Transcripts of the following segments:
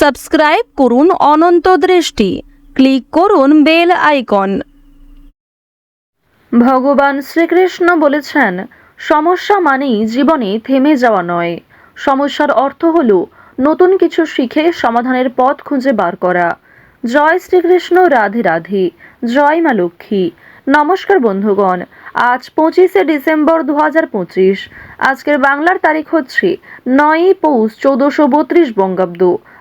Subscribe করুন অনন্ত দৃষ্টি। Click করুন বেল আইকন। ভগবান শ্রীকৃষ্ণ বলেছেন, সমস্যা মানেই জীবনে থেমে যাওয়া নয়। সমস্যার অর্থ হল নতুন কিছু শিখে সমাধানের পথ খুঁজে বার করা। জয় শ্রীকৃষ্ণ, রাধে রাধে। জয় মা লক্ষ্মী। নমস্কার বন্ধুগণ, আজ পঁচিশে ডিসেম্বর দু হাজার পঁচিশ। আজকের বাংলার তারিখ হচ্ছে নয়ই পৌষ চৌদ্দশো বত্রিশ বঙ্গাব্দ।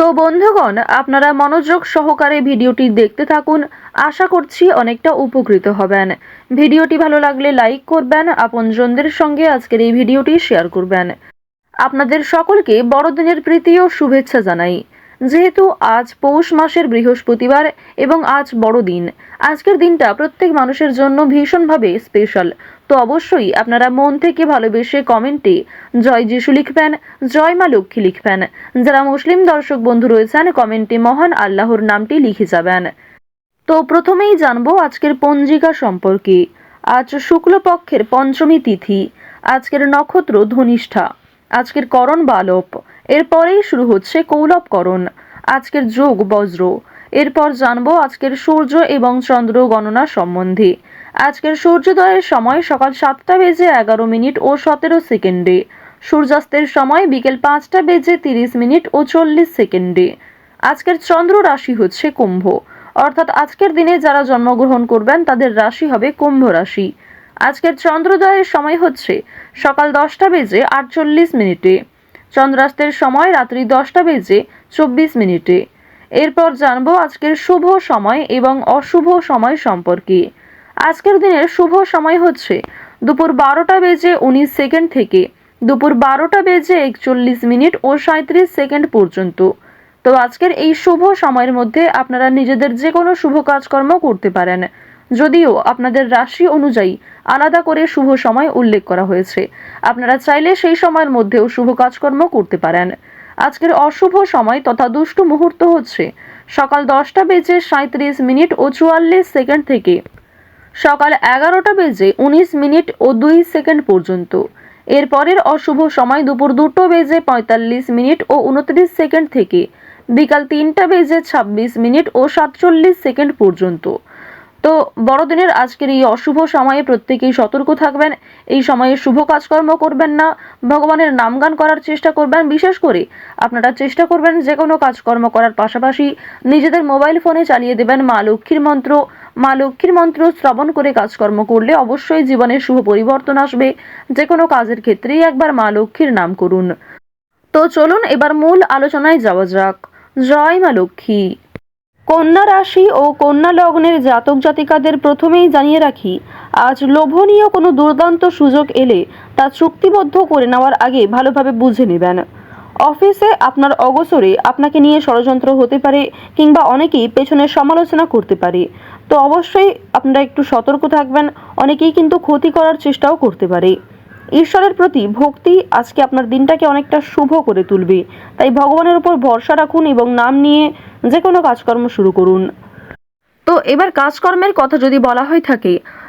তো বন্ধুগণ, আপনারা মনোযোগ সহকারে ভিডিওটি দেখতে থাকুন। আশা করছি অনেকটা উপকৃত হবেন। ভিডিওটি ভালো লাগলে লাইক করবেন, আপনজনদের সঙ্গে আজকের এই ভিডিওটি শেয়ার করবেন। আপনাদের সকলকে বড়দিনের প্রীতি ও শুভেচ্ছা জানাই। যেহেতু আজ পৌষ মাসের বৃহস্পতিবার এবং আজ বড়দিন, আজকের দিনটা প্রত্যেক মানুষের জন্য ভীষণভাবে স্পেশাল। তো অবশ্যই আপনারা মন থেকে ভালোবেসে কমেন্টে জয় যিশু লিখবেন, জয় মা লক্ষ্মী লিখবেন। যারা মুসলিম দর্শক বন্ধু রয়েছেন কমেন্টে মহান আল্লাহর নামটি লিখে যাবেন। তো প্রথমেই জানব আজকের পঞ্জিকা সম্পর্কে। আজ শুক্লপক্ষের পঞ্চমী তিথি, আজকের নক্ষত্র ধনিষ্ঠা, আজকের করণ বালব এরপরেই শুরু হচ্ছে কৌলবকরণ, আজকের যোগ বজ্র এরপর জানব আজকের সূর্য এবং চন্দ্র গণনা সম্বন্ধে। আজকের সূর্যোদয়ের সময় সকাল সাতটা বেজে এগারো মিনিট ও সতেরো সেকেন্ডে। সূর্যাস্তের সময় বিকেল পাঁচটা বেজে তিরিশ মিনিট ও চল্লিশ সেকেন্ডে। আজকের চন্দ্র রাশি হচ্ছে কুম্ভ। অর্থাৎ আজকের দিনে যারা জন্মগ্রহণ করবেন, তাদের রাশি হবে কুম্ভ রাশি। আজকের চন্দ্রোদয়ের সময় হচ্ছে সকাল দশটা বেজে আটচল্লিশ মিনিটে। চন্দ্রাস্তের সময় রাত্রি দশটা বেজে চব্বিশ মিনিটে। এরপর জানব আজকের শুভ সময় এবং অশুভ সময় সম্পর্কে। আজকের দিনের শুভ সময় হচ্ছে দুপুর বারোটা বেজে উনিশ সেকেন্ড থেকে দুপুর বারোটা বেজে একচল্লিশ মিনিট ও সাঁত্রিশ সেকেন্ড পর্যন্ত। তো আজকের এই শুভ সময়ের মধ্যে আপনারা নিজেদের যে কোনো শুভ কাজকর্ম করতে পারেন। যদিও আপনাদের রাশি অনুযায়ী আলাদা করে শুভ সময় উল্লেখ করা হয়েছে। আপনারা চাইলে সেই সময়ের মধ্যেও শুভ কাজকর্ম করতে পারেন। আজকের অশুভ সময় তথা দুষ্টু মুহূর্ত হচ্ছে। সকাল দশটা বেজে সাঁত্রিশ মিনিট ও চুয়াল্লিশ সেকেন্ড থেকে। সকাল এগারোটা বেজে উনিশ মিনিট ও দুই সেকেন্ড পর্যন্ত। এরপরের অশুভ সময় দুপুর দুটো বেজে পঁয়তাল্লিশ মিনিট ও উনত্রিশ সেকেন্ড থেকে। বিকাল তিনটা বেজে ছাব্বিশ মিনিট ও সাতচল্লিশ সেকেন্ড পর্যন্ত। তো বড়দিনের আজকের এই অশুভ সময়ে প্রত্যেকেই সতর্ক থাকবেন। এই সময়ে শুভ কাজকর্ম করবেন না। ভগবানের নামগান করার চেষ্টা করবেন। বিশেষ করে আপনারা চেষ্টা করবেন যে কোনো কাজকর্ম করার পাশাপাশি নিজেদের মোবাইল ফোনে চালিয়ে দেবেন মা লক্ষ্মীর মন্ত্র। মা লক্ষ্মীর মন্ত্র শ্রবণ করে কাজকর্ম করলে অবশ্যই জীবনে শুভ পরিবর্তন আসবে। যে কোনো কাজের ক্ষেত্রেই একবার মা লক্ষ্মীর নাম করুন। তো চলুন এবার মূল আলোচনায় যাওয়া যাক। জয় মা লক্ষ্মী। কন্যা রাশি ও কন্যা লগ্নের জাতক জাতিকাদের প্রথমেই জানিয়ে রাখি, আজ লোভনীয় কোনো দুর্দান্ত সুযোগ এলে তা চুক্তিবদ্ধ করে নেওয়ার আগে ভালোভাবে বুঝে নেবেন। অফিসে আপনার অগসরে আপনাকে নিয়ে ষড়যন্ত্র হতে পারে কিংবা অনেকেই পেছনে সমালোচনা করতে পারে। তো অবশ্যই আপনারা একটু সতর্ক থাকবেন, অনেকেই কিন্তু ক্ষতি করার চেষ্টাও করতে পারে। ঈশ্বরের প্রতি ভক্তি আজকে আপনার দিনটাকে অনেকটা শুভ করে তুলবে। তাই ভগবানের উপর ভরসা রাখুন এবং নাম নিয়ে যে কোনো কাজকর্ম শুরু করুন। তো এবার কাজকর্মের কথা যদি বলা হয়ে থাকে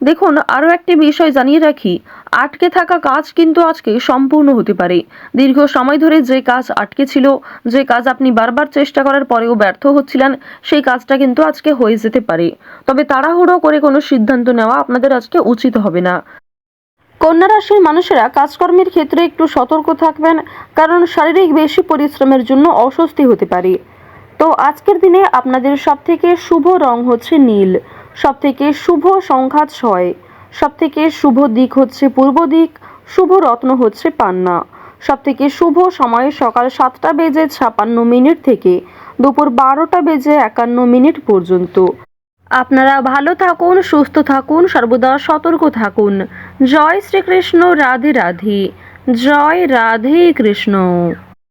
দেখুন, আরও একটি বিষয় জানিয়ে রাখি। আটকে থাকা কাজ কিন্তু আজকে সম্পূর্ণ হতে পারে। দীর্ঘ সময় ধরে যে কাজ আটকে ছিল, যে কাজ আপনি বারবার চেষ্টা করার পরেও ব্যর্থ হচ্ছিলেন, সেই কাজটা কিন্তু আজকে হয়ে যেতে পারে। তবে তাড়াহুড়ো করে কোনো সিদ্ধান্ত নেওয়া আপনাদের আজকে উচিত হবে না। কন্যা রাশির মানুষেরা কাজকর্মের ক্ষেত্রে একটু সতর্ক থাকবেন, কারণ শারীরিক বেশি পরিশ্রমের জন্য অস্বস্তি হতে পারে। তো আজকের দিনে আপনাদের সবথেকে শুভ রং হচ্ছে নীল। সবথেকে শুভ সংখ্যা ছয়। সবথেকে শুভ দিক হচ্ছে পূর্ব দিক, শুভ রত্ন হচ্ছে পান্না। সবথেকে শুভ সময় সকাল সাতটা বেজে ছাপান্ন মিনিট থেকে দুপুর বারোটা বেজে একান্ন মিনিট পর্যন্ত। আপনারা ভালো থাকুন, সুস্থ থাকুন, সর্বদা সতর্ক থাকুন। জয় শ্রীকৃষ্ণ, রাধে রাধে। জয় রাধে কৃষ্ণ।